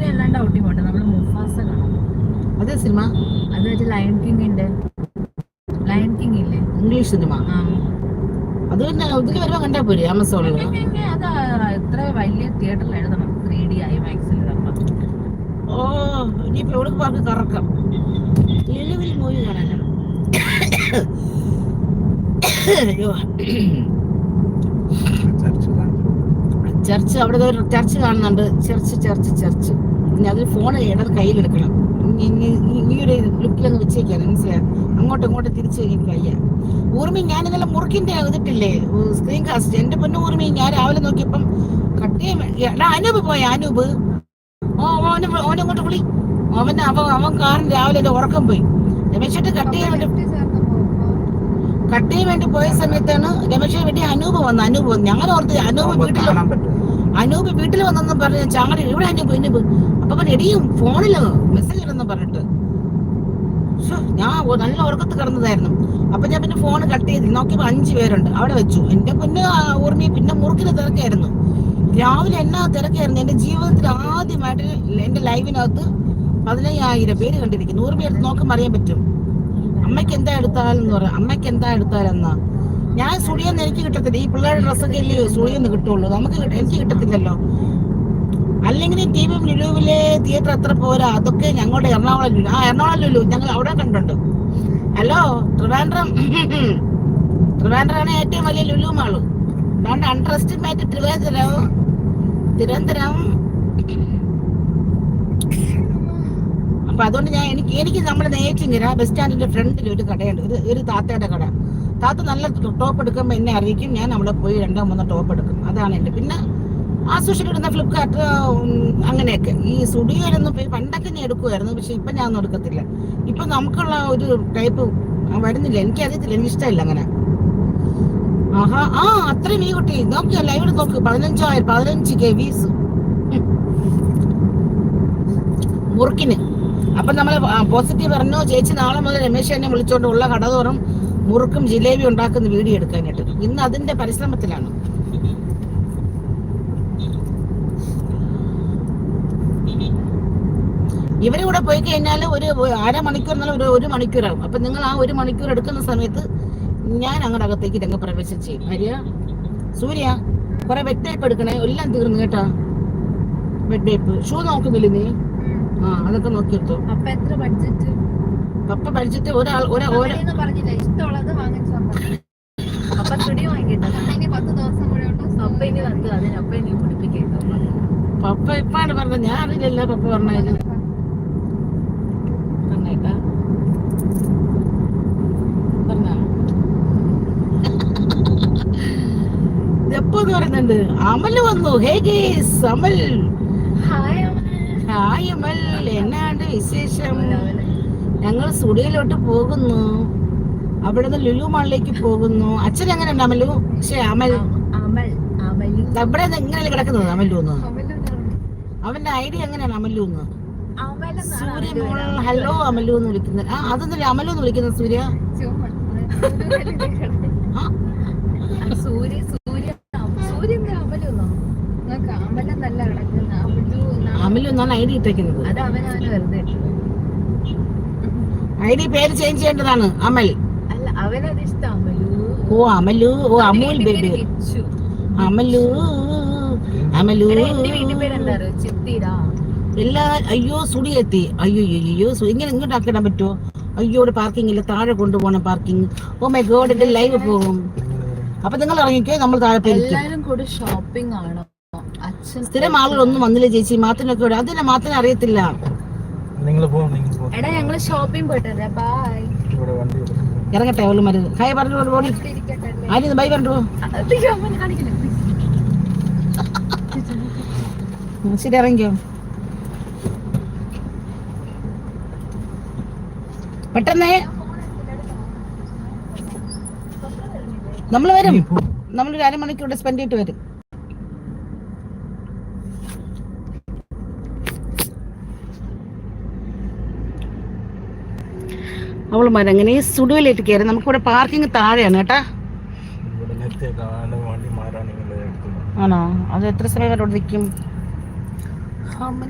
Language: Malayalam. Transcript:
സുനുവിനെ അല്ലാണ്ട് ഔട്ടി പോട്ടെ നമ്മൾ മുഫാസ കാണാം. അതെ സിനിമ. അത് വെച്ച് ലയൺ ഉണ്ട്. ലയൺ കിങ് ഇല്ലേ? English cinema. ആ. അത് പിന്നെ ഇതിൽ വരുമ്പോ കണ്ടാ പോരെ ആമസോണിൽ അത് എത്ര വലിയ തിയേറ്ററിൽ എഴുതണം. ത്രീ ഡി ഐ മാക്സിൽ ഓ ഇനിയിപ്പോ എവിടെ പാർക്ക് കറക്കം? നിലവിൽ മൂവി കാണാനാണ് അയ്യോ. ചർച്ച് അവിടെ ഒരു ചർച്ച് കാണുന്നുണ്ട്. Church church church. ഇനി അതിൽ ഫോൺ ഇടത് കയ്യിലെടുക്കണം ഈ ഒരു ലുക്കിലൊന്ന് വെച്ചേക്കാണ് മനസ്സിലായി? അങ്ങോട്ടും ഇങ്ങോട്ടും തിരിച്ചു എനിക്ക് വയ്യ. ഊർമി ഞാൻ ഇന്നലെ മുറുക്കിന്റെ ഇതിട്ടില്ലേ? സ്ക്രീൻ കാസ്റ്റ് എന്റെ പൊന്നു ഊർമി ഞാൻ രാവിലെ നോക്കിയപ്പം കട്ടേ എടാ അനൂപ് പോയ? അനൂപ്? ഓ ഓനെ വി- ഓനെ അങ്ങോട്ട് വിളി. അവൻ അവൻ അവൻ കാറിന് രാവിലെ എന്റെ ഉറക്കം പോയി. രമേശിട്ട് കട്ട് ചെയ്യാൻ വേണ്ടി കട്ട് ചെയ്യാൻ വേണ്ടി പോയ സമയത്താണ് രമേശിന് വേണ്ടി അനൂപ് വന്നു. അനൂപ് വന്നു. ഞങ്ങൾ ഓർത്ത് അനൂപ് വീട്ടിൽ അനൂപ് വീട്ടിൽ വന്നെന്ന് പറഞ്ഞ ചാടി എവിടെ അനൂപ്? അനൂപ് അപ്പൊ എടിയും ഫോണിൽ മെസ്സേജ് ഇടുന്നു പറഞ്ഞിട്ട്. ഞാൻ നല്ല ഉറക്കത്ത് കിടന്നതായിരുന്നു. അപ്പൊ ഞാൻ പിന്നെ ഫോൺ കട്ട് ചെയ്ത് നോക്കിയപ്പോ അഞ്ചു പേരുണ്ട്. അവിടെ വെച്ചു. എന്റെ പിന്നെ ഓർമ്മ പിന്നെ മുറുക്കിന് തിരക്കായിരുന്നു. രാവിലെ എന്നാ തിരക്കായിരുന്നു? എന്റെ ജീവിതത്തിൽ ആദ്യമായിട്ട് എന്റെ ലൈവിനകത്ത് പതിനയ്യായിരം പേര് കണ്ടിരിക്കുന്നു. നൂറ് പേര് നോക്കുമ്പോൾ അറിയാൻ പറ്റും. അമ്മയ്ക്ക് എന്താ എടുത്താലെന്ന് പറയാം അമ്മയ്ക്ക് എന്താ എടുത്താലെന്നാ ഞാൻ സുളിയൊന്നും എനിക്ക് കിട്ടത്തില്ല. ഈ പിള്ളേരുടെ ഡ്രസ്സൊക്കെ ഇല്ലയോ സുളിയൊന്നും കിട്ടുള്ളൂ. നമുക്ക് എനിക്ക് കിട്ടത്തില്ലല്ലോ. അല്ലെങ്കിൽ ടി വി ലുലുവിലെ തിയേറ്റർ അത്ര പോരാ? അതൊക്കെ ഞങ്ങളുടെ എറണാകുളം ലുലു. ആ എറണാകുളം ലുലു ഞങ്ങൾ അവിടെ കണ്ടുണ്ട് ഹലോ ട്രിവാൻഡ്രം ട്രിവാൻഡ്രമാണ് ഏറ്റവും വലിയ ലുലു മാൾ. അതുകൊണ്ട് അണ്ടർ എസ്റ്റിമേറ്റ് ട്രിവാൻഡ്രം തിരുവനന്തപുരം അപ്പൊ അതുകൊണ്ട് ഞാൻ എനിക്ക് എനിക്ക് നമ്മുടെ നെയ്റ്റിങ്ങര ബസ് സ്റ്റാൻഡിന്റെ ഫ്രണ്ടിൽ ഒരു കടയുണ്ട്. ഒരു ഒരു താത്തയുടെ കട. താത്ത നല്ല ടോപ്പ് എടുക്കുമ്പോൾ എന്നെ അറിയിക്കും. ഞാൻ അവിടെ പോയി രണ്ടോ മൂന്നോ ടോപ്പ് എടുക്കും. അതാണ് എന്റെ പിന്നെ ആസൂഷൻ ഇടുന്ന ഫ്ലിപ്കാർട്ട് അങ്ങനെയൊക്കെ. ഈ സ്റ്റുഡിയോയിലൊന്നും പോയി പണ്ടൊക്കെ ഞാൻ എടുക്കുമായിരുന്നു പക്ഷെ ഇപ്പൊ ഞാൻ എടുക്കത്തില്ല. ഇപ്പൊ നമുക്കുള്ള ഒരു ടൈപ്പ് വരുന്നില്ല. എനിക്ക് അറിയത്തില്ല. എനിക്ക് ഇഷ്ടമില്ല അങ്ങനെ. ആഹാ. ആ അത്രയും ഈ കുട്ടി. നോക്കിയ? ലൈവിൽ നോക്ക്. പതിനഞ്ചായിരം പതിനഞ്ച് കെ വീസ് മുറുക്കിന്. അപ്പൊ നമ്മൾ പോസിറ്റീവ് പറഞ്ഞു ചേച്ചി നാളെ മുതൽ രമേശ് എന്നെ വിളിച്ചോണ്ട് ഉള്ള കടതോറും മുറുക്കും ജിലേബി ഉണ്ടാക്കുന്ന വീഡിയോ എടുക്കാനായിട്ട്. ഇന്ന് അതിന്റെ പരിശ്രമത്തിലാണ്. ഇവരെ കൂടെ പോയി കഴിഞ്ഞാൽ ഒരു അരമണിക്കൂർ എന്നാൽ ഒരു ഒരു മണിക്കൂറാകും അപ്പൊ നിങ്ങൾ ആ ഒരു മണിക്കൂർ എടുക്കുന്ന സമയത്ത് ഞാൻ അങ്ങോട്ട് അകത്തേക്ക് രംഗപ്രവേശം ചെയ്യും. ഹരിയ സൂര്യ കുറെ വെട്ടേപ്പ് എടുക്കണേ. എല്ലാം തീർന്നു കേട്ടാ. വെട്ടേപ്പ് ഷൂ നോക്കുന്നില്ലേ നീ? ആ അതൊക്കെ നോക്കിയെടുത്തോ. അപ്പൊ എത്ര ബഡ്ജറ്റ് പപ്പ ബഡ്ജറ്റ് ഒരാൾ ഒരാ ഒരാ പറഞ്ഞില്ല. ഇഷ്ടമുള്ളത് വാങ്ങിച്ചാ മതി. അപ്പൊ സ്റ്റുഡിയോ വാങ്ങിക്കട്ടെ. ഇനി പത്ത് ദിവസം കൂടെ ഉള്ളൂ. അപ്പൊ ഇനി വന്ന് അതിനപ്പൊ ഇനി പിടിപ്പിക്കട്ടോ പപ്പ ഇപ്പാണ് പറഞ്ഞത്. ഞാൻ അറിയില്ലല്ലോ പപ്പ പറഞ്ഞത് പറഞ്ഞേക്കാ. പറഞ്ഞോ? എപ്പോന്ന് പറയുന്നുണ്ട്? അമൽ വന്നു. ഹേ ഗേസ് അമൽ. ഹായ് അമൽ എന്നാണ്ട് വിശേഷം? ഞങ്ങൾ സ്റ്റുഡിയോയിലോട്ട് പോകുന്നു. അവിടുന്ന് ലുലു മാളിലേക്ക് പോകുന്നു. അച്ഛൻ എങ്ങനെ ഉണ്ട് അമലു? പക്ഷേ അമൽ. ഇവിടെ ഇങ്ങനെ കിടക്കുന്നത് എന്ന്? അവന്റെ ഐഡിയ എങ്ങനെയാണ് അമലു എന്ന് അമലെന്നാണ് സൂര്യ ഹലോ അമലു എന്ന് വിളിക്കുന്നത്. ആ അതൊന്നല്ല അമലു എന്ന് വിളിക്കുന്നത് സൂര്യ? സൂര്യ സൂര്യ സൂര്യ അമലു അമലെന്നോ അമല നല്ല കിടക്കുന്നെ. എന്നാ. അമലു എന്നാണ് ഐഡി ഇട്ടേക്കുന്നത്. അത് അവനവന് വെറുതെ ഐഡി പേര് ചേഞ്ച് ചെയ്യേണ്ടതാണ് അമൽ. അല്ല അവനത് ഇഷ്ടം അമലു. ഓ അമലു ഓ അമൂൽ ബേബി. കിച്ചു. അമലു അമലു. എടാ, എന്റെ വീട്ടിൽ പേര് എന്താ അറിയോ? ചിത്തിരാ എല്ലാ അയ്യോ സുടി എത്തി അയ്യോ അയ്യോ അയ്യോ സു- ഇങ്ങനെ ഇങ്ങോട്ട് ആക്കിടാൻ പറ്റുമോ അയ്യോ ഇവിടെ പാർക്കിംഗ് ഇല്ല താഴെ കൊണ്ടുപോകണം പാർക്കിംഗ് ഓ മൈ ഗോഡ് എന്റെ ലൈവ് പോകും. അപ്പൊ നിങ്ങൾ ഇറങ്ങിക്കോ നമ്മൾ താഴെ പോയിരിക്കും. എല്ലാരും കൂടി ഷോപ്പിംഗ് ആണോ? സ്ഥിരം ആളുകളൊന്നും വന്നില്ല ചേച്ചി മാത്തിനൊക്കെ വിടും അതിനെ മാത്തിന് അറിയത്തില്ല. നിങ്ങൾ പോ നിങ്ങൾ പോ. എടാ ഞങ്ങൾ ഷോപ്പിംഗ് പോയിട്ട് ബൈ ഇവിടെ വണ്ടി എടുക്കുന്നു. ഇറങ്ങട്ടെ അവൾ മരുന്ന്. ഹായ് പറഞ്ഞു ഇവിടെ ഇരിക്കട്ടെ. അല്ലേ? ബൈ പറഞ്ഞു. കാണിക്കില്ല? ശരി ഇറങ്ങിക്കോ. പെട്ടെന്നേ. നമ്മൾ വരും. നമ്മൾ ഒരു നമ്മളൊരു അരമണിക്കൂർ സ്പെൻഡ് ചെയ്തിട്ട് വരും. അവളുമാരങ്ങനെ സുടുവിലേക്ക് കയറി. നമുക്കിവിടെ പാർക്കിംഗ് താഴെയാണ് കേട്ടാ. ആണോ? അത് എത്ര സമയം അവിടെ നിൽക്കും